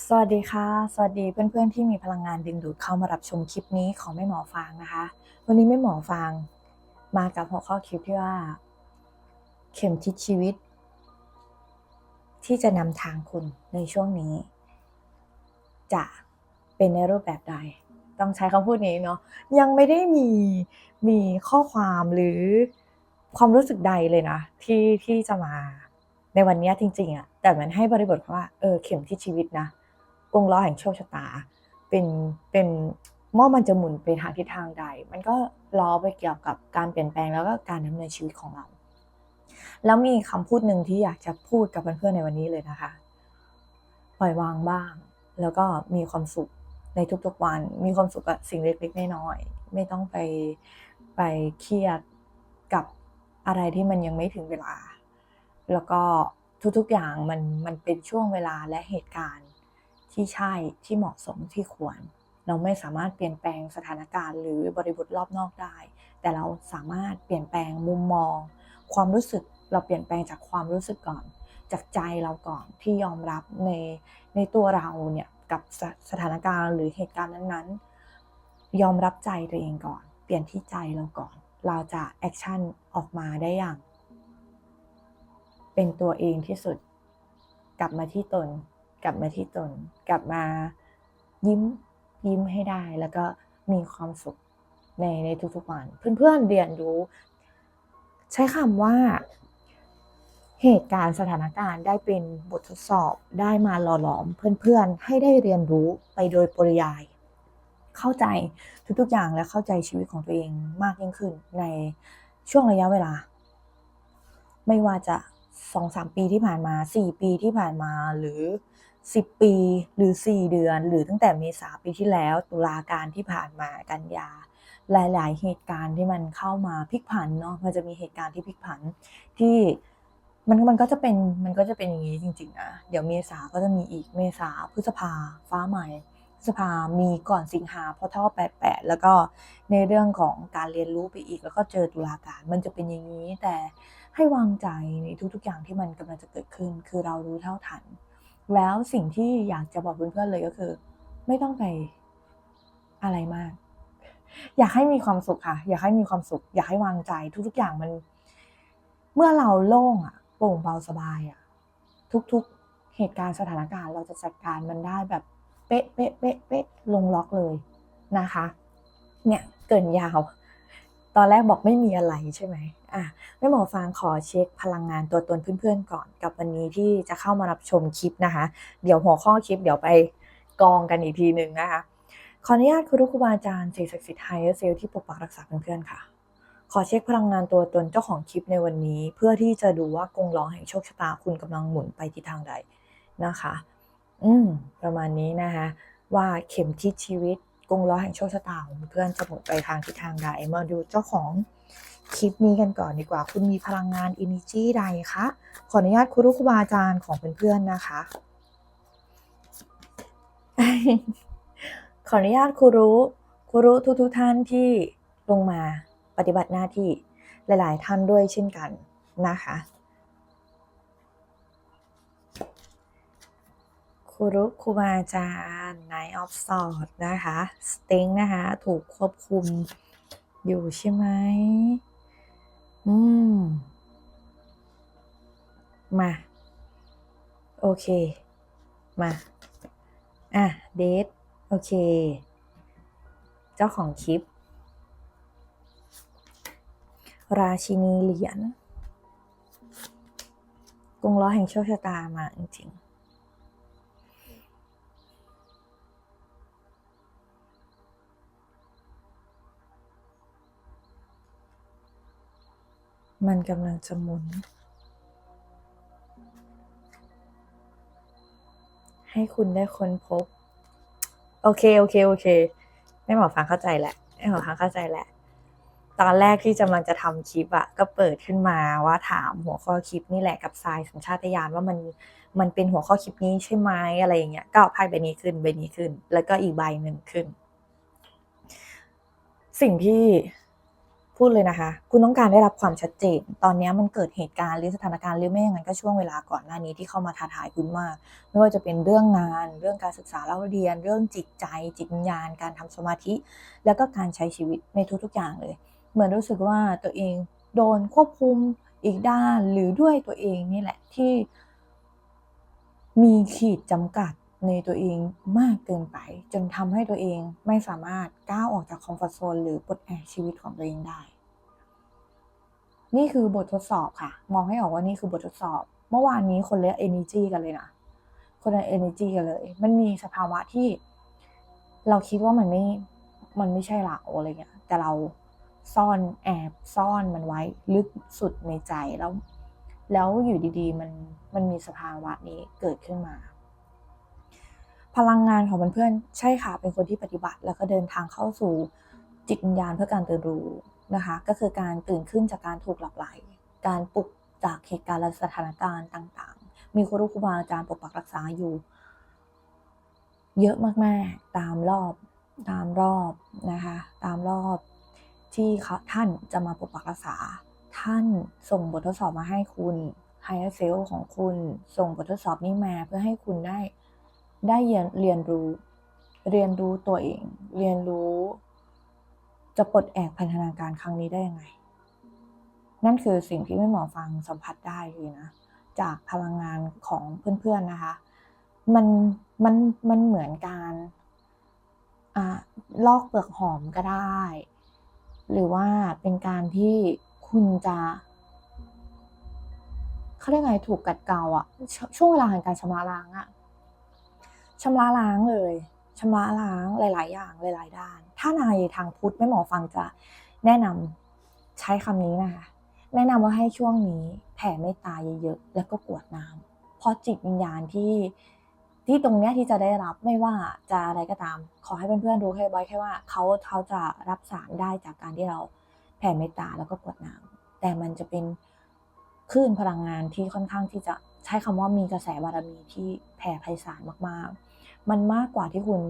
สวัสดีค่ะ สวัสดีเพื่อนๆที่มีพลังงานดึงดูดเข้ามารับชมคลิปนี้ของแม่หมอฟางนะคะ วันนี้แม่หมอฟางมากับหัวข้อคลิปที่ว่า เข็มทิศชีวิต ที่จะนำทางคุณในช่วงนี้ จะเป็นในรูปแบบใด ต้องใช้คำพูดนี้เนาะยังไม่ได้มีมีข้อความหรือความรู้สึกใดเลยนะ ที่ที่จะมาในวันนี้จริงๆอะแต่มันให้บริบทว่าเออเข็มที่ชีวิตนะ กงล้อแห่งโชคชะตา เป็นเป็นว่ามันจะหมุนไปทางทิศทางใด มันก็ล้อไปเกี่ยวกับการเปลี่ยนแปลงแล้วก็การดำเนินชีวิตของเรา แล้วมีคำพูดหนึ่งที่อยากจะพูดกับเพื่อนๆในวันนี้เลยนะคะ ปล่อยวางบ้าง แล้วก็มีความสุขในทุกๆวัน มีความสุขกับสิ่งเล็กๆน้อยๆไม่ต้องไปไปเครียดกับอะไรที่มันยังไม่ถึงเวลา แล้วก็ทุกๆอย่างมันมันเป็นช่วงเวลาและเหตุการณ์ ที่ใช่ที่เหมาะสมที่ควร เราไม่สามารถเปลี่ยนแปลงสถานการณ์ หรือบริบทรอบนอกได้ แต่เราสามารถเปลี่ยนแปลงมุมมอง ความรู้สึกเราเปลี่ยนแปลงจากความรู้สึกก่อน จากใจเราก่อนที่ยอมรับในในตัวเราเนี่ยกับสสถานการณ์หรือเหตุการณ์นั้นๆ ยอมรับใจตัวเองก่อน เปลี่ยนที่ใจเราก่อน เราจะแอคชั่นออกมาได้อย่าง เป็นตัวเองที่สุด กลับมาที่ตน กลับมาที่ตน กลับมายิ้มยิ้มให้ได้ แล้วก็มีความสุขในในทุกๆวัน เพื่อนๆเรียนรู้ ใช้คำว่าเหตุการณ์สถานการณ์ได้เป็นบททดสอบได้มาหล่อหลอมเพื่อนๆ ให้ได้เรียนรู้ไปโดยปริยาย เข้าใจทุกๆอย่างและเข้าใจชีวิตของตัวเองมากยิ่งขึ้นในช่วงระยะเวลา ไม่ว่าจะสองสามปีที่ผ่านมาสี่ปีที่ผ่านมาหรือ สิบปีหรือสี่เดือน หรือตั้งแต่เมษาปีที่แล้ว ตุลาการที่ผ่านมากันยา หลาย ๆ เหตุการณ์ที่มันเข้ามาพลิกผันเนาะมันจะมีเหตุการณ์ที่พลิกผันที่มันมันก็จะเป็นมันก็จะเป็นอย่างนี้จริงๆนะเดี๋ยวเมษาก็จะมีอีกเมษาพฤษภาฟ้าใหม่พฤษภามีก่อนสิงหาพอท่อ 88 แล้วก็ในเรื่องของการเรียนรู้ไปอีก แล้วก็เจอตุลาการมันจะเป็นอย่างนี้แต่ให้วางใจในทุกๆอย่างที่มันกำลังจะเกิดขึ้น คือเรารู้เท่าทัน แล้วสิ่งที่อยากจะบอกเพื่อนๆเลยก็คือ ไม่ต้องไปอะไรมาก อยากให้มีความสุขค่ะ อยากให้มีความสุข อยากให้วางใจทุกๆอย่างมัน เมื่อเราโล่งอะโปร่งเบาสบายอะทุกๆเหตุการณ์สถานการณ์เราจะจัดการมันได้แบบเป๊ะเป๊ะเป๊ะเป๊ะลงล็อกเลยนะคะ เนี่ยเกินยาว ตอนแรกบอกไม่มีอะไรใช่ไหม อะแม่หมอฟางขอเช็คพลังงานตัวตนเพื่อนๆก่อนกับวันนี้ที่จะเข้ามารับชมคลิปนะคะ เดี๋ยวหัวข้อคลิปเดี๋ยวไปกองกันอีกทีหนึ่งนะคะ ขออนุญาตครูครูบาอาจารย์สิ่งศักดิ์สิทธิ์ไฮเออร์เซลที่ปกปักรักษาเพื่อนๆค่ะ ขอเช็คพลังงานตัวตนเจ้าของคลิปในวันนี้ เพื่อที่จะดูว่ากงล้อแห่งโชคชะตาคุณกำลังหมุนไปทิศทางใดนะคะ อืมประมาณนี้นะคะว่าเข็มทิศชีวิตกงล้อแห่งโชคชะตาของเพื่อนจะหมุนไปทางทิศทางใดมาดูเจ้าของ คลิปนี้กันก่อนดีกว่า คุณมีพลังงานอินิจีใดคะขออนุญาตครูครูบาอาจารย์ของเพื่อนๆนะคะ ขออนุญาตครูรู้ครูรู้ทุกๆท่านที่ลงมาปฏิบัติหน้าที่หลายๆ ท่านด้วยเช่นกันนะคะครูรู้ครูบาอาจารย์ Nine of Swords นะคะ สต็งนะคะ ถูกควบคุมอยู่ใช่ไหม อืม มา โอเค มา อะ เดท โอเค เจ้าของคลิป ราชินีเหรียญกรุงล้อแห่งโชคชะตามาจริงๆ มันกำลังจะหมุน ให้คุณได้ค้นพบ โอเค โอเค โอเค ไม่หมอฟังเข้าใจแหละไม่หมอฟังเข้าใจแหละ ตอนแรกที่จะมันจะทำคลิปอะก็เปิดขึ้นมาว่าถามหัวข้อคลิปนี่แหละกับทรายสัญชาตญาณว่ามันมันเป็นหัวข้อคลิปนี้ใช่ไหมอะไรอย่างเงี้ยก็ไพ่ใบนี้ขึ้นใบนี้ขึ้น แล้วก็อีกใบหนึ่งขึ้น สิ่งที่ พูดเลยนะคะ คุณต้องการได้รับความชัดเจน ตอนนี้มันเกิดเหตุการณ์หรือสถานการณ์หรือไม่อย่างนั้นก็ช่วงเวลาก่อนหน้านี้ที่เข้ามาท้าทายคุณมาก ไม่ว่าจะเป็นเรื่องงาน เรื่องการศึกษาเล่าเรียน เรื่องจิตใจ จิตวิญญาณ การทำสมาธิ แล้วก็การใช้ชีวิตในทุกๆอย่างเลย เหมือนรู้สึกว่าตัวเองโดนควบคุมอีกด้านหรือด้วยตัวเองนี่แหละที่มีขีดจำกัดในตัวเองมากเกินไป จนทำให้ตัวเองไม่สามารถก้าวออกจากคอมฟอร์ทโซนหรือปลดแอกชีวิตของตัวเองได้ นี่คือบททดสอบค่ะ มองให้ออกว่านี่คือบททดสอบ เมื่อวานนี้คนเละ energy กันเลยนะ คนละ energy กันเลย มันมีสภาวะที่ เราคิดว่ามันไม่ มันไม่ใช่เราอะไรเงี้ย แต่เราซ่อนแอบซ่อนมันไว้ลึกสุดในใจแล้ว แล้วอยู่ดีๆ มัน มันมีสภาวะนี้เกิดขึ้นมา พลังงานของเพื่อนๆใช่ค่ะ เป็นคนที่ปฏิบัติ แล้วก็เดินทางเข้าสู่จิตวิญญาณเพื่อการตื่นรู้ นะคะ ก็คือการตื่นขึ้นจากการถูกหลับไหล การปลุกจากเหตุการณ์และสถานการณ์ต่างๆ มีครูครูบาอาจารย์ปกปักรักษาอยู่ เยอะมากๆตามรอบตามรอบนะคะ ตามรอบที่เขาท่านจะมาปกปักรักษา ท่านส่งบททดสอบมาให้คุณไฮเซลของคุณส่งบททดสอบนี้มาเพื่อให้คุณได้ได้เรียนเรียนรู้ เรียนรู้ตัวเอง เรียนรู้ จะปลดแอกพันธนาการครั้งนี้ได้ยังไง นั่นคือสิ่งที่ไม่หมอฟังสัมผัสได้เลยนะ จากพลังงานของเพื่อนๆนะคะ มันมันมันเหมือนการอ่าลอกเปลือกหอมก็ได้ หรือว่าเป็นการที่คุณจะเขาเรียกไงถูกกัดเกาอะชช่วงเวลาแห่งการชำระล้างอะชำระล้างเลยชำระล้างหลาย ๆ อย่างหลาย ๆ ด้าน ถ้าในทางพุทธไม่หมอฟังจะแนะนำใช้คำนี้นะคะ แนะนำว่าให้ช่วงนี้แผ่เมตตาเยอะๆแล้วก็กวดน้ำเพราะจิตวิญญาณที่ที่ตรงเนี้ยที่จะได้รับไม่ว่าจะอะไรก็ตาม ขอให้เพื่อนๆรู้แค่ไว้แค่ว่าเขาเขาจะรับสารได้จากการที่เราแผ่เมตตาแล้วก็กวดน้ำแต่มันจะเป็นคลื่นพลังงานที่ค่อนข้างที่จะใช้คำว่ามีกระแสบารมีที่แผ่ไพศาลมากๆ มันมากกว่าที่คุณ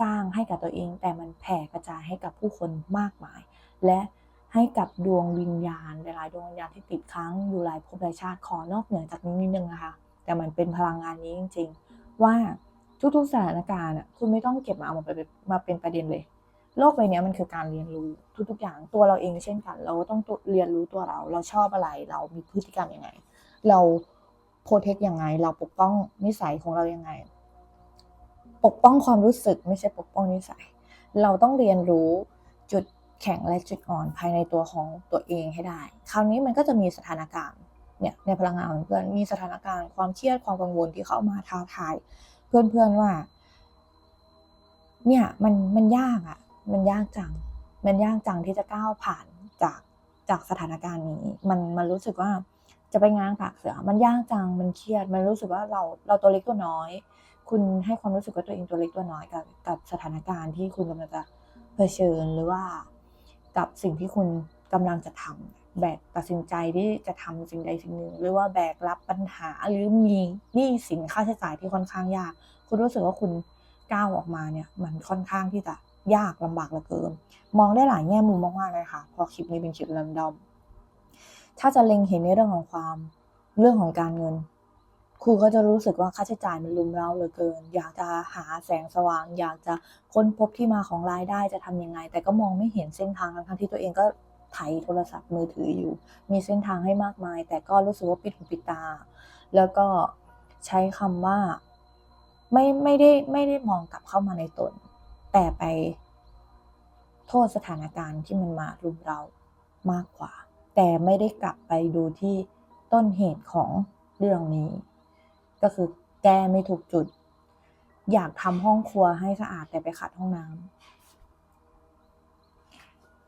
สร้างให้กับตัวเอง แต่มันแผ่กระจายให้กับผู้คนมากมาย และให้กับดวงวิญญาณหลายดวงวิญญาณที่ติดค้างอยู่หลายภพหลายชาติขอนอกเหนือจากนี้นิดนึงนะคะแต่มันเป็นพลังงานนี้จริง ๆ ว่าทุกๆสถานการณ์คุณไม่ต้องเก็บมาเอามาเป็นมาเป็นประเด็นเลย โลกใบนี้มันคือการเรียนรู้ทุกๆอย่างตัวเราเองเช่นกัน เราต้องเรียนรู้ตัวเรา เราชอบอะไรเรามีพฤติกรรมยังไง เราโปรเทคยังไง เราปกป้องนิสัยของเรายังไง ปกป้องความรู้สึกไม่ใช่ปกป้องนิสัย เราต้องเรียนรู้จุดแข็งและจุดอ่อนภายในตัวของตัวเองให้ได้ คราวนี้มันก็จะมีสถานการณ์เนี่ยในพลังงานของเพื่อนมีสถานการณ์ความเครียดความกังวลที่เข้ามาท้าทาย เพื่อนๆว่า เนี่ยมันมันยากอะ่ะ มันยากจัง มันยากจังที่จะก้าวผ่านจากจากสถานการณ์นี้ มันมันรู้สึกว่าจะไปง้างปากเสือ มันยากจังมันเครียด มันรู้สึกว่าเราเราตัวเล็กตัวน้อย คุณให้ความรู้สึกว่าตัวเองตัวเล็กตัวน้อยกับกับสถานการณ์ที่คุณกำลังจะเผชิญหรือว่า กับสิ่งที่คุณกำลังจะทำแบกตัดสินใจที่จะทำสิ่งใดสิ่งหนึ่ง หรือว่าแบกรับปัญหาหรือมีหนี้สินค่าใช้จ่ายที่ค่อนข้างยาก คุณรู้สึกว่าคุณก้าวออกมาเนี่ย มันค่อนข้างที่จะยากลำบากเหลือเกิน มองได้หลายแง่มุมมากๆเลยค่ะ พอคลิปนี้เป็นคลิปเรนดอม ถ้าจะเล็งเห็นในเรื่องของความเรื่องของการเงิน รูก็จะรู้สึกว่าค่าใช้จ่ายมันลุมเร้าเหลือเกิน อยากจะหาแสงสว่าง อยากจะค้นพบที่มาของรายได้จะทำยังไง แต่ก็มองไม่เห็นเส้นทางทั้งที่ตัวเองก็ไถโทรศัพท์มือถืออยู่ มีเส้นทางให้มากมาย แต่ก็รู้สึกว่าปิดหูปิดตา แล้วก็ใช้คำว่าไม่ไม่ได้ไม่ได้มองกลับเข้ามาในตน แต่ไปโทษสถานการณ์ที่มันมารุมเรามากกว่า แต่ไม่ได้กลับไปดูที่ต้นเหตุของเรื่องนี้ ก็คือแก้ไม่ถูกจุด อยากทำห้องครัวให้สะอาดแต่ไปขัดห้องน้ำ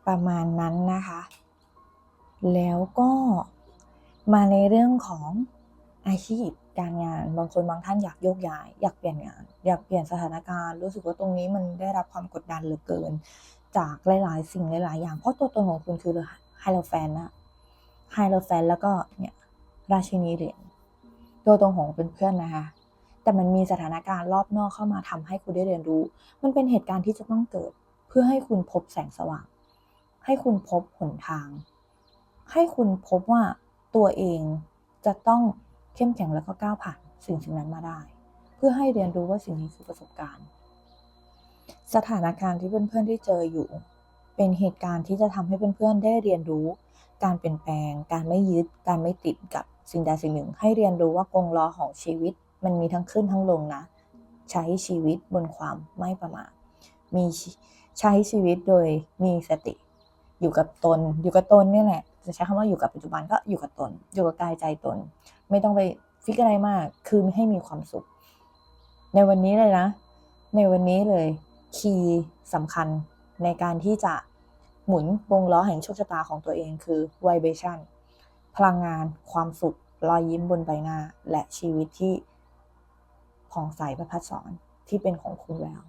ประมาณนั้นนะคะ แล้วก็มาในเรื่องของอาชีพการงานบางคนบางท่านอยากโยกย้าย อยากเปลี่ยนงาน อยากเปลี่ยนสถานการณ์ รู้สึกว่าตรงนี้มันได้รับความกดดันเหลือเกิน จากหลาย ๆ สิ่งหลาย ๆ อย่างเพราะตัวตนของคุณคือไฮโลแฟนนะไฮโลแฟนแล้วก็เนี่ยราชินีเหรียญ ตัวตนของเป็นเพื่อนนะคะ แต่มันมีสถานการณ์รอบนอกเข้ามาทำให้คุณได้เรียนรู้ มันเป็นเหตุการณ์ที่จะต้องเกิด เพื่อให้คุณพบแสงสว่าง ให้คุณพบหนทาง ให้คุณพบว่าตัวเองจะต้องเข้มแข็งแล้วก็ก้าวผ่านสิ่งสิ่งนั้นมาได้ เพื่อให้เรียนรู้ว่าสิ่งนี้คือประสบการณ์ สถานการณ์ที่เพื่อนๆที่เจออยู่ เป็นเหตุการณ์ที่จะทำให้เพื่อนๆได้เรียนรู้ การเปลี่ยนแปลง การไม่ยึด การไม่ติดกับ สิ่งใดสิ่งหนึ่ง ให้เรียนรู้ว่ากงล้อของชีวิต มันมีทั้งขึ้นทั้งลงนะ ใช้ชีวิตบนความไม่ประมาทมีใช้ชีวิตโดยมีสติ อยู่กับตน อยู่กับตนเนี่ยแหละจะใช้คำว่าอยู่กับปัจจุบันก็อยู่กับตน อยู่กับกายใจตน ไม่ต้องไปฟิกอะไรมาก คือให้มีความสุข ในวันนี้เลยนะ ในวันนี้เลยคีย์สำคัญในการที่จะหมุนวงล้อแห่งโชคชะตาของตัวเองคือ vibration พลังงาน ความสุข รอยยิ้มบนใบหน้า และชีวิตที่ผ่องใสประพัดสอนที่เป็นของคุณแล้ว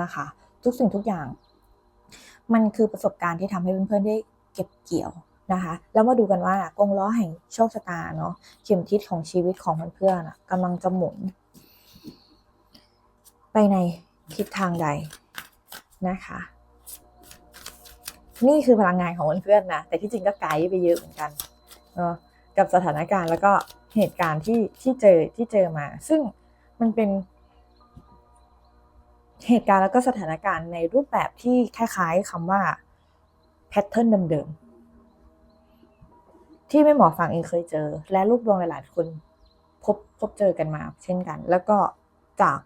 นะคะ ทุกสิ่งทุกอย่าง มันคือประสบการณ์ที่ทำให้เพื่อนๆได้เก็บเกี่ยวนะคะ แล้วมาดูกันว่ากงล้อแห่งโชคชะตาเนาะเข็มทิศของชีวิตของเพื่อนๆกำลังจะหมุน ไปในทิศทางใดนะคะ นี่คือพลังงานของเพื่อนๆนะแต่ที่จริงก็ไกลไปเยอะเหมือนกัน กับสถานการณ์แล้วก็เหตุการณ์ที่ที่เจอที่เจอมา ซึ่งมันเป็น เหตุการณ์แล้วก็สถานการณ์ในรูปแบบที่คล้ายๆคำว่าแพทเทิร์นเดิมๆที่ไม่หมอฟังเองเคยเจอ และลูกดวงหลายๆคนพบพบเจอกันมา เช่นกัน แล้วก็จาก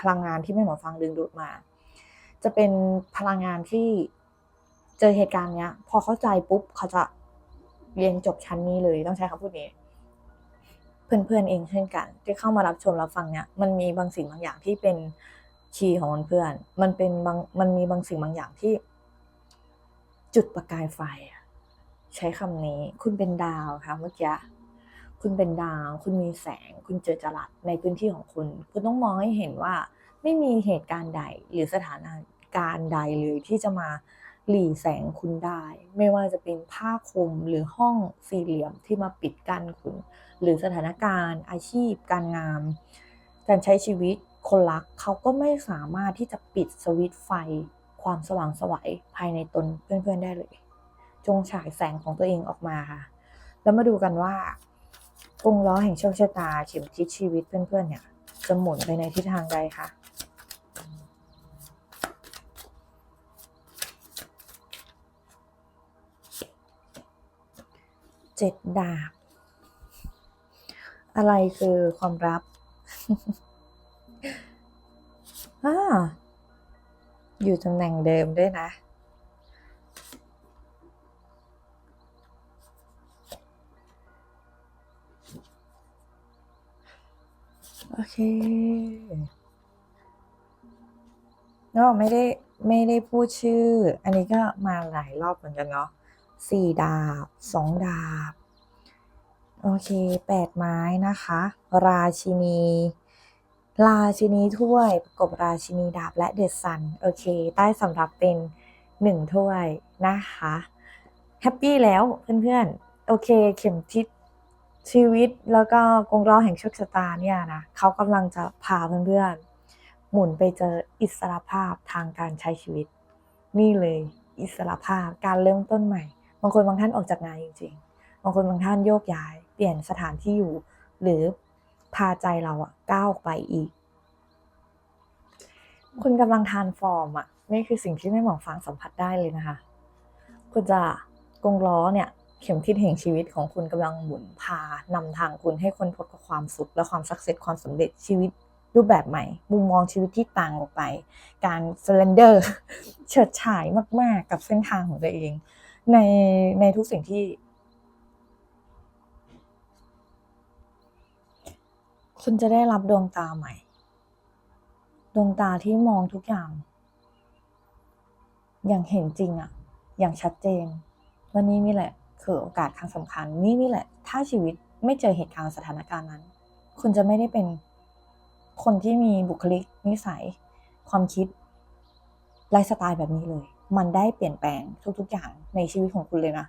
พลังงานที่ไม่หมอฟังดึงดูดมา จะเป็นพลังงานที่เจอเหตุการณ์เนี้ย พอเข้าใจปุ๊บเขาจะ เรียนจบชั้นนี้เลยต้องใช้คำพูดนี้ เพื่อนๆเองเช่นกัน ที่เข้ามารับชมรับฟังเนี่ยมันมีบางสิ่งบางอย่างที่เป็นคีย์ของเพื่อน มันเป็นบางมันมีบางสิ่งบางอย่างที่ จุดประกายไฟใช้คำนี้ คุณเป็นดาวค่ะเมื่อกี้คุณเป็นดาว คุณมีแสง คุณเจอจรัสในพื้นที่ของคุณ คุณต้องมองให้เห็นว่า ไม่มีเหตุการณ์ใดหรือสถานการณ์ใดเลยที่จะมา หลีแสงคุณได้ ไม่ว่าจะเป็นผ้าคลุมหรือห้องสี่เหลี่ยมที่มาปิดกั้นคุณ หรือสถานการณ์อาชีพ การงาน การใช้ชีวิตคนรักเขาก็ไม่สามารถที่จะปิดสวิตไฟ ความสว่างสวัยภายในตนเพื่อนๆได้เลย จงฉายแสงของตัวเองออกมาค่ะ แล้วมาดูกันว่ากงล้อแห่งโชคชะตาเข็มทิศชีวิตเพื่อนๆเนี่ยจะหมุนไปในทิศทางใดคะ เจ็ดดาบ อะไรคือความลับอ่าอยู่ตำแหน่งเดิมด้วยนะ โอเคก็ไม่ได้ไม่ได้พูดชื่อ อันนี้ก็มาหลายรอบเหมือนกันเนาะ สี่ดาบสองดาบ โอเคแปดไม้นะคะ ราชินี ราชินีถ้วยประกบราชินีดาบและเดดซัน โอเค ใต้สำหรับเป็นหนึ่งถ้วยนะคะ แฮปปี้แล้วเพื่อนๆ โอเคเข็มทิศชีวิตแล้วก็กงล้อแห่งโชคชะตาเนี่ยนะเขากำลังจะพาเพื่อนๆ หมุนไปเจออิสรภาพทางการใช้ชีวิต นี่เลย อิสรภาพการเริ่มต้นใหม่ บางคนบางท่านออกจากงานจริง ๆ บางคนบางท่านโยกย้าย เปลี่ยนสถานที่อยู่ หรือพาใจเราอะก้าวออกไปอีก คุณกำลังทานฟอร์มอะนี่คือสิ่งที่ไม่หมอฟังสัมผัสได้เลยนะคะ คุณจะกงล้อเนี่ย เข็มทิศแห่งชีวิตของคุณกำลังหมุนพานำทางคุณให้คนพบกับความสุข และความสักเซสความสำเร็จชีวิตรูปแบบใหม่ มุมมองชีวิตที่ต่างออกไป การเซเลนเดอร์เฉิดฉายมาก ๆ กับเส้นทางของตัวเอง ในในทุกสิ่งที่ คุณจะได้รับดวงตาใหม่ ดวงตาที่มองทุกอย่าง อย่างเห็นจริงอะอย่างชัดเจน วันนี้นี่แหละ คือโอกาสครั้งสำคัญ นี่นี่แหละ ถ้าชีวิตไม่เจอเหตุการณ์สถานการณ์นั้น คุณจะไม่ได้เป็นคนที่มีบุคลิกนิสัย ความคิดไลฟ์สไตล์แบบนี้เลย มันได้เปลี่ยนแปลงทุกๆอย่างในชีวิตของคุณเลยนะ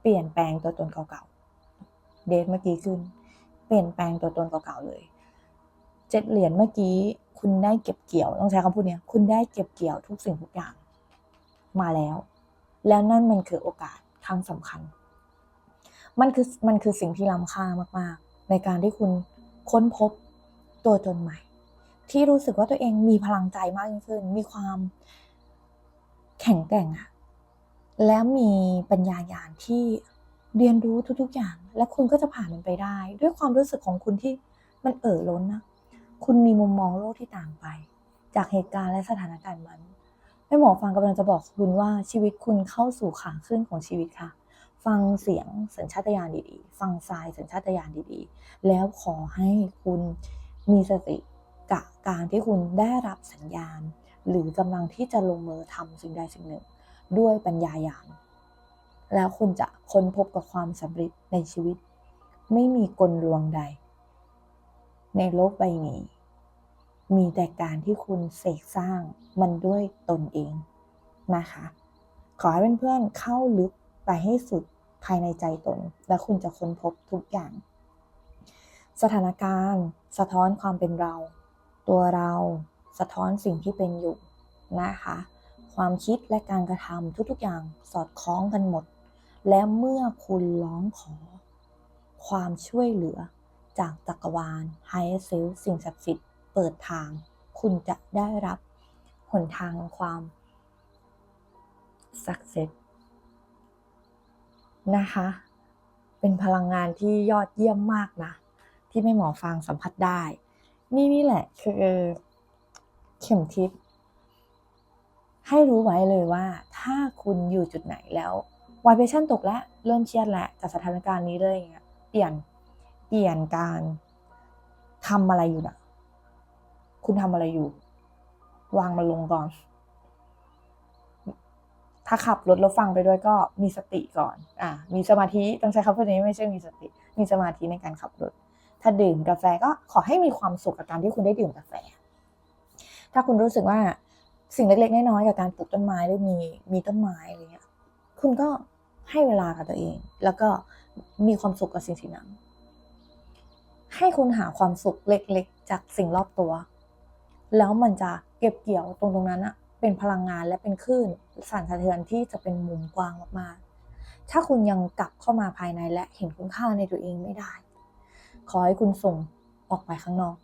เปลี่ยนแปลงตัวตนเก่าๆ เดทเมื่อกี้ขึ้น เปลี่ยนแปลงตัวตนเก่าๆเลย เจ็ดเหรียญเมื่อกี้ คุณได้เก็บเกี่ยว ต้องใช้คำพูดเนี้ย คุณได้เก็บเกี่ยวทุกสิ่งทุกอย่าง มาแล้ว แล้วนั่นมันคือโอกาสครั้งสำคัญ มันคือ มันคือสิ่งที่ล้ำค่ามากๆ ในการที่คุณค้นพบตัวตนใหม่ ที่รู้สึกว่าตัวเองมีพลังใจมากยิ่งขึ้น มีความ แข็งแกร่งอะแล้วมีปัญญาญาณที่เรียนรู้ทุก ๆ อย่าง และคุณก็จะผ่านมันไปได้ ด้วยความรู้สึกของคุณที่มันเอ่อล้นนะคุณมีมุมมองโลกที่ต่างไป จากเหตุการณ์และสถานการณ์มันแม่หมอฟังกำลังจะบอกคุณว่าชีวิตคุณเข้าสู่ขาขึ้นของชีวิตค่ะ ฟังเสียงสัญชาตญาณดีๆ ฟังสายสัญชาตญาณดีๆ แล้วขอให้คุณมีสติกับการที่คุณได้รับสัญญาณ หรือกำลังที่จะลงมือทำสิ่งใดสิ่งหนึ่ง ด้วยปัญญาญาณแล้วคุณจะค้นพบกับความสำเร็จในชีวิต ไม่มีกลลวงใด ในโลกใบนี้ มีแต่การที่คุณเสกสร้างมันด้วยตนเองนะคะ ขอให้เพื่อนๆเข้าลึกไปให้สุดภายในใจตน และคุณจะค้นพบทุกอย่าง สถานการณ์ สะท้อนความเป็นเรา ตัวเรา สะท้อนสิ่งที่เป็นอยู่นะคะ ความคิดและการกระทำทุกๆอย่างสอดคล้องกันหมด และเมื่อคุณร้องขอ ความช่วยเหลือจากจักรวาลไฮเซลสิ่งศักดิ์สิทธิ์เปิดทาง คุณจะได้รับหนทางของความสักเซสนะคะ เป็นพลังงานที่ยอดเยี่ยมมากนะ ที่ไม่หมอฟังสัมผัสได้ นี่นี่แหละคือ เข็มทิศให้รู้ไว้เลยว่า ถ้าคุณอยู่จุดไหนแล้ววายเ a ชั่นตกแล้วเริ่มเครียดแล้วจากสถานการณ์นี้เลยอย่างเงี้ยเปลี่ยนเปลี่ยนการทำอะไรอยู่นะคุณทำอะไรอยู่ วางมันลงก่อน ถ้าขับรถแล้วฟังไปด้วยก็มีสติก่อน อะมีสมาธิต้องใช้คำพูดนี้ไม่ใช่มีสติ มีสมาธิในการขับรถ ถ้าดื่มกาแฟก็ขอให้มีความสุขกับการที่คุณได้ดื่มกาแฟ ถ้าคุณรู้สึกว่าสิ่งเล็กๆน้อยๆกับการปลูกต้นไม้หรือมีมีต้นไม้อะไรเงี้ยคุณก็ให้เวลากับตัวเอง แล้วก็มีความสุขกับสิ่งสิ่งนั้น ให้คุณหาความสุขเล็กๆ จากสิ่งรอบตัว แล้วมันจะเก็บเกี่ยวตรงตรงนั้นอะเป็นพลังงานและเป็นคลื่นสั่นสะเทือนที่จะเป็นมุมกว้างมากๆ ถ้าคุณยังกลับเข้ามาภายในและเห็นคุณค่าในตัวเองไม่ได้ ขอให้คุณส่งออกไปข้างนอก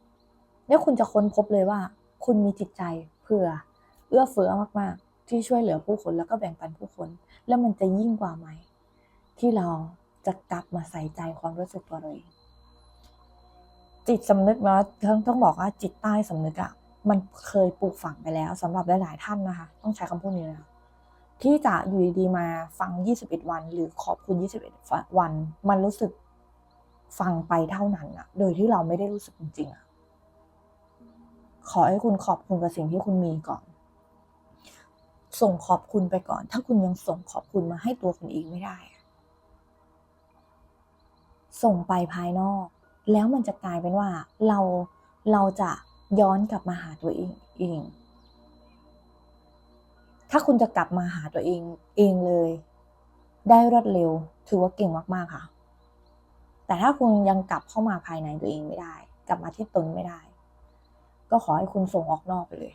แล้วคุณจะค้นพบเลยว่า คุณมีจิตใจเผื่อเอื้อเฟื้อมากๆ ที่ช่วยเหลือผู้คนแล้วก็แบ่งปันผู้คน แล้วมันจะยิ่งกว่าไหม ที่เราจะกลับมาใส่ใจความรู้สึกตัวเราเองจิตสำนึกเนาะต้องต้องบอกว่าจิตใต้สำนึกอะมันเคยปลูกฝังไปแล้วสำหรับหลาย ๆ ท่านนะคะ ต้องใช้คำพูดนี้นะที่จะอยู่ดีๆมาฟัง 21 วัน หรือขอบคุณ 21 วัน มันรู้สึกฟังไปเท่านั้นอะโดยที่เราไม่ได้รู้สึกจริงๆอะ ขอให้คุณขอบคุณกับสิ่งที่คุณมีก่อน ส่งขอบคุณไปก่อน ถ้าคุณยังส่งขอบคุณมาให้ตัวคุณเองไม่ได้ ส่งไปภายนอก แล้วมันจะกลายเป็นว่า เราเราจะย้อนกลับมาหาตัวเองเอง ถ้าคุณจะกลับมาหาตัวเองเองเลย ได้รวดเร็ว ถือว่าเก่งมากๆค่ะ แต่ถ้าคุณยังกลับเข้ามาภายในตัวเองไม่ได้ กลับมาที่ตนไม่ได้ ก็ขอให้คุณส่งออกนอกไปเลย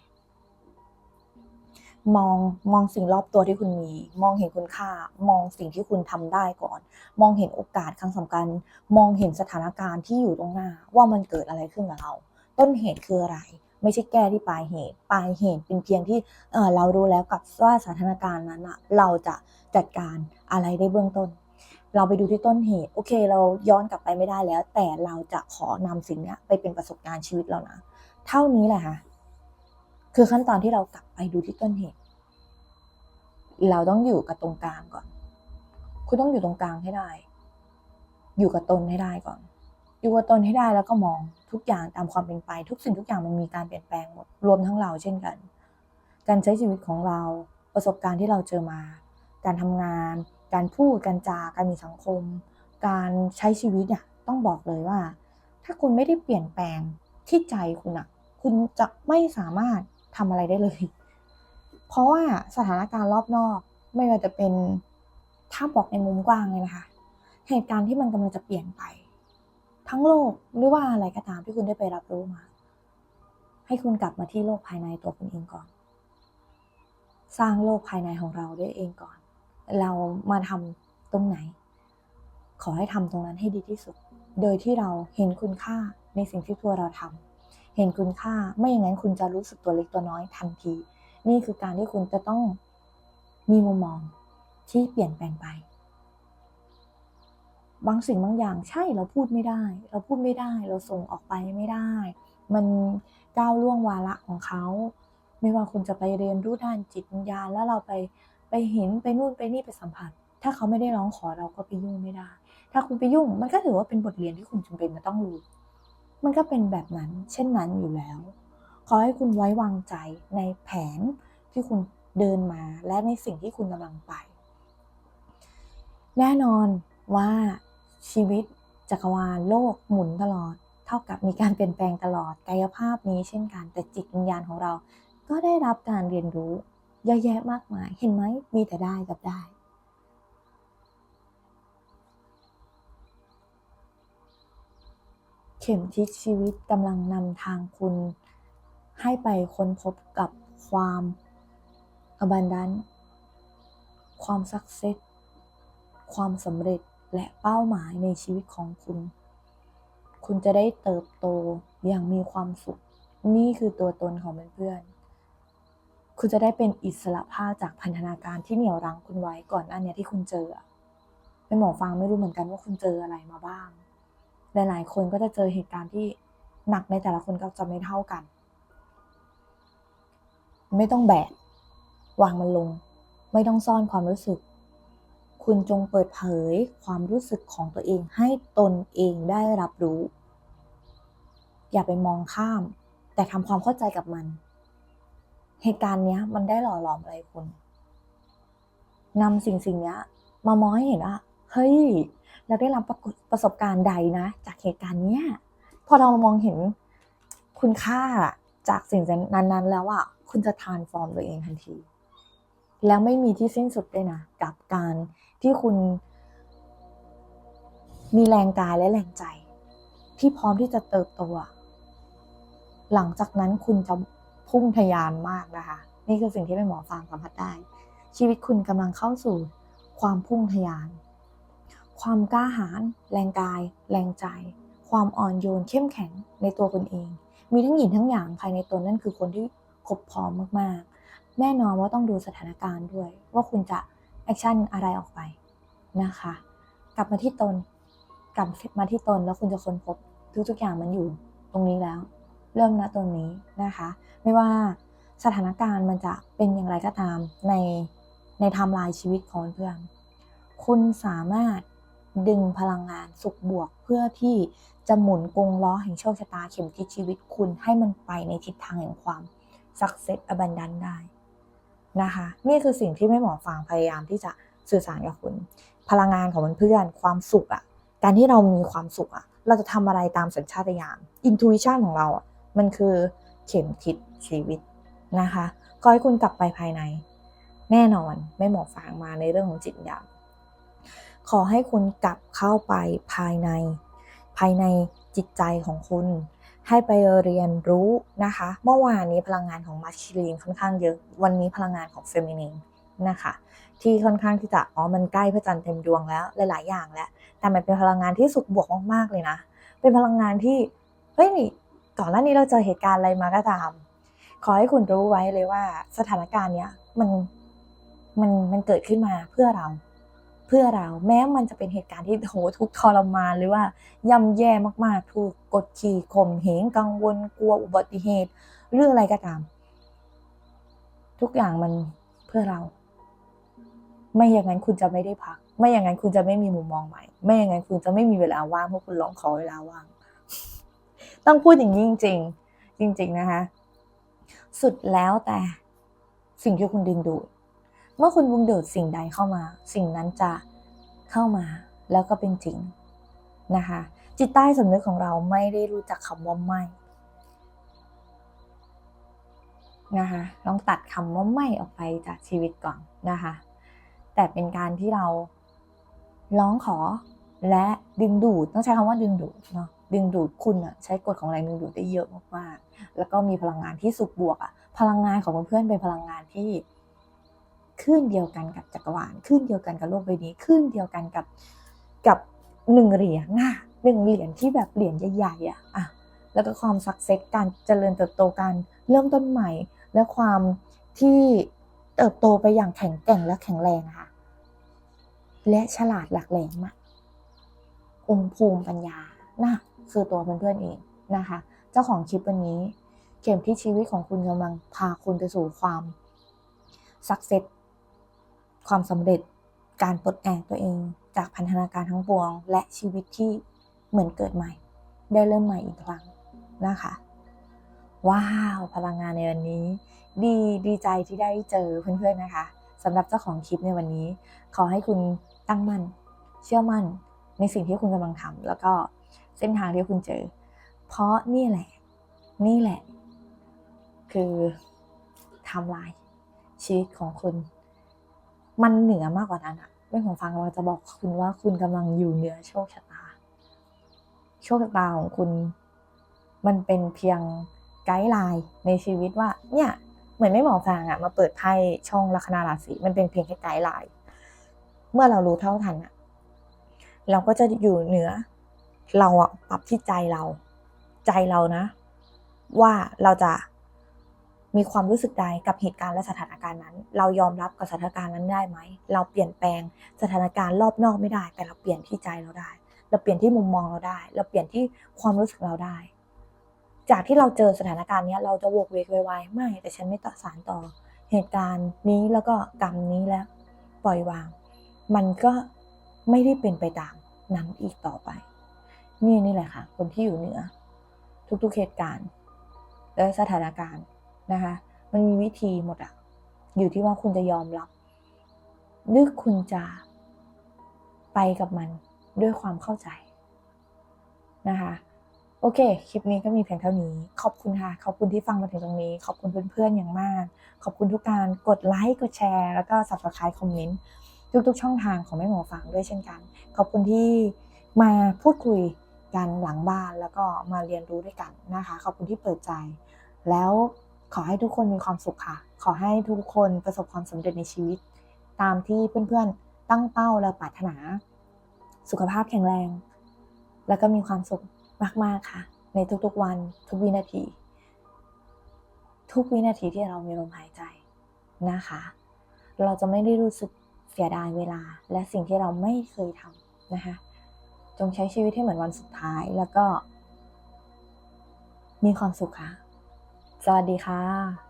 มองมองสิ่งรอบตัวที่คุณมี มองเห็นคุณค่า มองสิ่งที่คุณทำได้ก่อน มองเห็นโอกาสครั้งสำคัญ มองเห็นสถานการณ์ที่อยู่ตรงหน้า ว่ามันเกิดอะไรขึ้นกับเรา ต้นเหตุคืออะไร ไม่ใช่แก้ที่ปลายเหตุ ปลายเหตุเป็นเพียงที่เออเรารู้แล้วกับว่าสถานการณ์นั้นอะเราจะจัดการอะไรได้เบื้องต้นเราไปดูที่ต้นเหตุ โอเค เราย้อนกลับไปไม่ได้แล้ว แต่เราจะขอนำสิ่งนี้ไปเป็นประสบการณ์ชีวิตเรานะ เท่านี้แหละค่ะ คือขั้นตอนที่เรากลับไปดูที่ต้นเหตุ เราต้องอยู่กับตรงกลางก่อน คุณต้องอยู่ตรงกลางให้ได้ อยู่กับตนให้ได้ก่อน อยู่กับตนให้ได้แล้วก็มองทุกอย่างตามความเป็นไป ทุกสิ่งทุกอย่างมันมีการเปลี่ยนแปลงหมด รวมทั้งเราเช่นกัน การใช้ชีวิตของเรา ประสบการณ์ที่เราเจอมา การทำงาน การพูด การจา การมีสังคม การใช้ชีวิตเนี่ย ต้องบอกเลยว่า ถ้าคุณไม่ได้เปลี่ยนแปลง ที่ใจคุณอะคุณจะไม่สามารถทำอะไรได้เลย เพราะว่าสถานการณ์รอบนอกไม่ว่าจะเป็นถ้าบอกในมุมกว้างเลยนะคะ เหตุการณ์ที่มันกำลังจะเปลี่ยนไป ทั้งโลกหรือว่าอะไรก็ตามที่คุณได้ไปรับรู้มา ให้คุณกลับมาที่โลกภายในตัวคุณเองก่อน สร้างโลกภายในของเราด้วยเองก่อน เรามาทำตรงไหน ขอให้ทำตรงนั้นให้ดีที่สุด โดยที่เราเห็นคุณค่า ในสิ่งที่ตัวเราทำเห็นคุณค่าไม่อย่างนั้นคุณจะรู้สึกตัวเล็กตัวน้อยทันที นี่คือการที่คุณจะต้องมีมุมมองที่เปลี่ยนแปลงไป บางสิ่งบางอย่างใช่เราพูดไม่ได้ เราพูดไม่ได้ เราส่งออกไปไม่ได้ มันก้าวล่วงวาระของเขา ไม่ว่าคุณจะไปเรียนรู้ด้านจิตวิญญาณแล้วเราไปไปเห็นไปนู่นไปนี่ไปสัมผัส ถ้าเขาไม่ได้ร้องขอเราก็ไปยุ่งไม่ได้ ถ้าคุณไปยุ่งมันก็ถือว่าเป็นบทเรียนที่คุณจำเป็นจะต้องรู้ มันก็เป็นแบบนั้น เช่นนั้นอยู่แล้ว ขอให้คุณไว้วางใจในแผนที่คุณเดินมาและในสิ่งที่คุณกำลังไป แน่นอนว่าชีวิตจักรวาลโลกหมุนตลอด เท่ากับมีการเปลี่ยนแปลงตลอดกายภาพนี้เช่นกัน แต่จิตวิญญาณของเราก็ได้รับการเรียนรู้เยอะแยะมากมาย เห็นไหมมีแต่ได้กับได้ ข็มทิศชีวิตกำลังนำทางคุณ ให้ไปค้นพบกับความ abundant ความสักเซสความสำเร็จและเป้าหมายในชีวิตของคุณ คุณจะได้เติบโตอย่างมีความสุข นี่คือตัวตนของเพื่อนๆ คุณจะได้เป็นอิสระภาพจากพันธนาการที่เหนี่ยวรั้งคุณไว้ก่อนหน้านี้ที่คุณเจอเป็นหมอฟังไม่รู้เหมือนกันว่าคุณเจออะไรมาบ้าง หลาย ๆ คนก็จะเจอเหตุการณ์ที่หนักในแต่ละคนก็จะไม่เท่ากัน ไม่ต้องแบกวางมันลง ไม่ต้องซ่อนความรู้สึก คุณจงเปิดเผยความรู้สึกของตัวเองให้ตนเองได้รับรู้ อย่าไปมองข้าม แต่ทำความเข้าใจกับมัน เหตุการณ์เนี้ยมันได้หล่อหลอมอะไรคุณนำสิ่งสิ่งนี้มามองให้เห็นว่าเฮ้ย เราได้รับประสบการณ์ใดนะ จากเหตุการณ์เนี้ยพอเรามองเห็นคุณค่าจากสิ่งนั้นๆ แล้วอะคุณจะทานฟอร์มตัวเองทันที แล้วไม่มีที่สิ้นสุดด้วยนะ กับการที่คุณ มีแรงกายและแรงใจ ที่พร้อมที่จะเติบโตหลังจากนั้นคุณจะพุ่งทะยานมากนะคะ นี่คือสิ่งที่เป็นหมอฟังสัมผัสได้ ชีวิตคุณกำลังเข้าสู่ความพุ่งทะยาน ความกล้าหาญแรงกาย แรงใจ ความอ่อนโยนเข้มแข็งในตัวคุณเอง มีทั้งหยินทั้งหยางภายในตนนั่นคือคนที่ครบพร้อมมากๆ แน่นอนว่าต้องดูสถานการณ์ด้วย ว่าคุณจะแอคชั่นอะไรออกไปนะคะ กลับมาที่ตนกลับมาที่ตนแล้วคุณจะค้นพบทุกๆอย่างมันอยู่ตรงนี้แล้ว เริ่มณตรงนี้นะคะ ไม่ว่าสถานการณ์มันจะเป็นอย่างไรก็ตามในในไทม์ไลน์ชีวิตของเพื่อน คุณสามารถ ดึงพลังงานสุขบวกเพื่อที่จะหมุนกงล้อแห่งโชคชะตาเข็มทิศชีวิตคุณให้มันไปในทิศทางแห่งความสักเซสอบันดันได้นะคะ นี่คือสิ่งที่แม่หมอฟางพยายามที่จะสื่อสารกับคุณ พลังงานของเพื่อนความสุขอะการที่เรามีความสุขอะเราจะทำอะไรตามสัญชาตญาณอินทูวิชันของเราอะมันคือเข็มทิศชีวิตนะคะก็ให้คุณกลับไปภายใน แน่นอนไม่หมอฟางมาในเรื่องของจิตญาณ ขอให้คุณกลับเข้าไปภายใน ภายในจิตใจของคุณ ให้ไปเรียนรู้นะคะ เมื่อวานนี้พลังงานของมัชชีลีนค่อนข้างเยอะ วันนี้พลังงานของเฟมินีนนะคะที่ค่อนข้างที่จะอ๋อมันใกล้พระจันทร์เต็มดวงแล้วหลาย ๆ อย่างแล้ว แต่มันเป็นพลังงานที่สุขบวกมากๆเลยนะ เป็นพลังงานที่เฮ้ยก่อนหน้านี้เราเจอเหตุการณ์อะไรมาก็ตาม ขอให้คุณรู้ไว้เลยว่าสถานการณ์เนี้ยมันมันมันเกิดขึ้นมาเพื่อเรา เพื่อเราแม้มันจะเป็นเหตุการณ์ที่โหทุกทรมานหรือว่าย่ำแย่มากๆ ถูกกดขี่ข่มเหงกังวลกลัวอุบัติเหตุ เรื่องอะไรก็ตาม ทุกอย่างมันเพื่อเรา ไม่อย่างนั้นคุณจะไม่ได้พัก ไม่อย่างนั้นคุณจะไม่มีมุมมองใหม่ ไม่อย่างนั้นคุณจะไม่มีเวลาว่างเพราะคุณร้องขอเวลาว่าง ต้องพูดอย่างนี้จริงจริง ๆ นะคะ สุดแล้วแต่สิ่งที่คุณดึงดูด เมื่อคุณดึงดูดสิ่งใดเข้ามา สิ่งนั้นจะเข้ามาแล้วก็เป็นจริงนะคะ จิตใต้สำนึกของเราไม่ได้รู้จักคำว่าไม่นะคะลองตัดคำว่าไม่ออกไปจากชีวิตก่อนนะคะ แต่เป็นการที่เราร้องขอและดึงดูดต้องใช้คำว่าดึงดูดเนาะดึงดูดคุณอะใช้กฎของแรงดึงดูดได้เยอะมากๆแล้วก็มีพลังงานที่สุขบวกอะพลังงานของเพื่อนเป็นพลังงานที่ คลื่นเดียวกันกับจักรวาลคลื่นเดียวกันกับโลกใบนี้คลื่นเดียวกันกับกับหนึ่งเหรียญน่ะหนึ่งเหรียญที่แบบเหรียญใหญ่ๆอะอะแล้วก็ความสักเซสการเจริญเติบโตการเริ่มต้นใหม่ และความที่เติบโตไปอย่างแข็งแกร่งและแข็งแรงค่ะ และฉลาดหลักแหลมอะองภูมิปัญญาน่ะคือตัวเพื่อนๆเองนะคะ เจ้าของคลิปวันนี้ เข็มที่ชีวิตของคุณกำลังพาคุณไปสู่ความสักเซส ความสำเร็จการปลดแอกตัวเอง จากพันธนาการทั้งปวง และชีวิตที่เหมือนเกิดใหม่ ได้เริ่มใหม่อีกครั้งนะคะว้าวพลังงานในวันนี้ ดีดีใจที่ได้เจอเพื่อนๆนะคะสำหรับเจ้าของคลิปในวันนี้ ขอให้คุณตั้งมั่น เชื่อมั่นในสิ่งที่คุณกำลังทำแล้วก็เส้นทางที่คุณเจอ เพราะนี่แหละ นี่แหละ คือทำลายชีวิตของคุณ มันเหนือมากกว่านั้นอะเรื่องของฟังเราจะบอกคุณว่าคุณกำลังอยู่เหนือโชคชะตา โชคชะตาของคุณ มันเป็นเพียงไกด์ไลน์ในชีวิตว่า เนี่ยเหมือนไม่หมอฟางอะมาเปิดไพ่ช่องลัคนาราศีมันเป็นเพียงแค่ไกด์ไลน์เมื่อเรารู้เท่าทันอะเราก็จะอยู่เหนือ เราอะปรับที่ใจเรา ใจเรานะ ว่าเราจะ มีความรู้สึกใดกับเหตุการณ์และสถานการณ์นั้น เรายอมรับกับสถานการณ์นั้นได้ไหม เราเปลี่ยนแปลงสถานการณ์รอบนอกไม่ได้ แต่เราเปลี่ยนที่ใจเราได้ เราเปลี่ยนที่มุมมองเราได้ เราเปลี่ยนที่ความรู้สึกเราได้ จากที่เราเจอสถานการณ์นี้เราจะโวกเวกไวๆไม่ แต่ฉันไม่ต่อสารต่อเหตุการณ์นี้แล้วก็กรรมนี้แล้วปล่อยวาง มันก็ไม่ได้เป็นไปตามนั้นอีกต่อไป นี่นี่แหละค่ะ คนที่อยู่เหนือ ทุกๆเหตุการณ์และสถานการณ์ นะคะ มันมีวิธีหมดอะอยู่ที่ว่าคุณจะยอมรับหรือคุณจะไปกับมันด้วยความเข้าใจนะคะโอเค คลิปนี้ก็มีเพียงเท่านี้ ขอบคุณค่ะ ขอบคุณที่ฟังมาถึงตรงนี้ ขอบคุณเพื่อนๆอย่างมาก ขอบคุณทุกการกดไลค์ กดแชร์ แล้วก็ subscribe คอมเมนต์ทุกๆ ช่องทางของแม่หมอฟังด้วยเช่นกัน ขอบคุณที่มาพูดคุยกันหลังบ้านแล้วก็มาเรียนรู้ด้วยกันนะคะ ขอบคุณที่เปิดใจ แล้ว ขอให้ทุกคนมีความสุขค่ะ ขอให้ทุกคนประสบความสำเร็จในชีวิต ตามที่เพื่อนๆตั้งเป้าและปรารถนา สุขภาพแข็งแรง แล้วก็มีความสุขมากๆค่ะ ในทุกๆวัน ทุกวินาที ทุกวินาทีที่เรามีลมหายใจนะคะ เราจะไม่ได้รู้สึกเสียดายเวลา และสิ่งที่เราไม่เคยทำนะคะ จงใช้ชีวิตให้เหมือนวันสุดท้ายแล้วก็ มีความสุขค่ะ สวัสดีค่ะ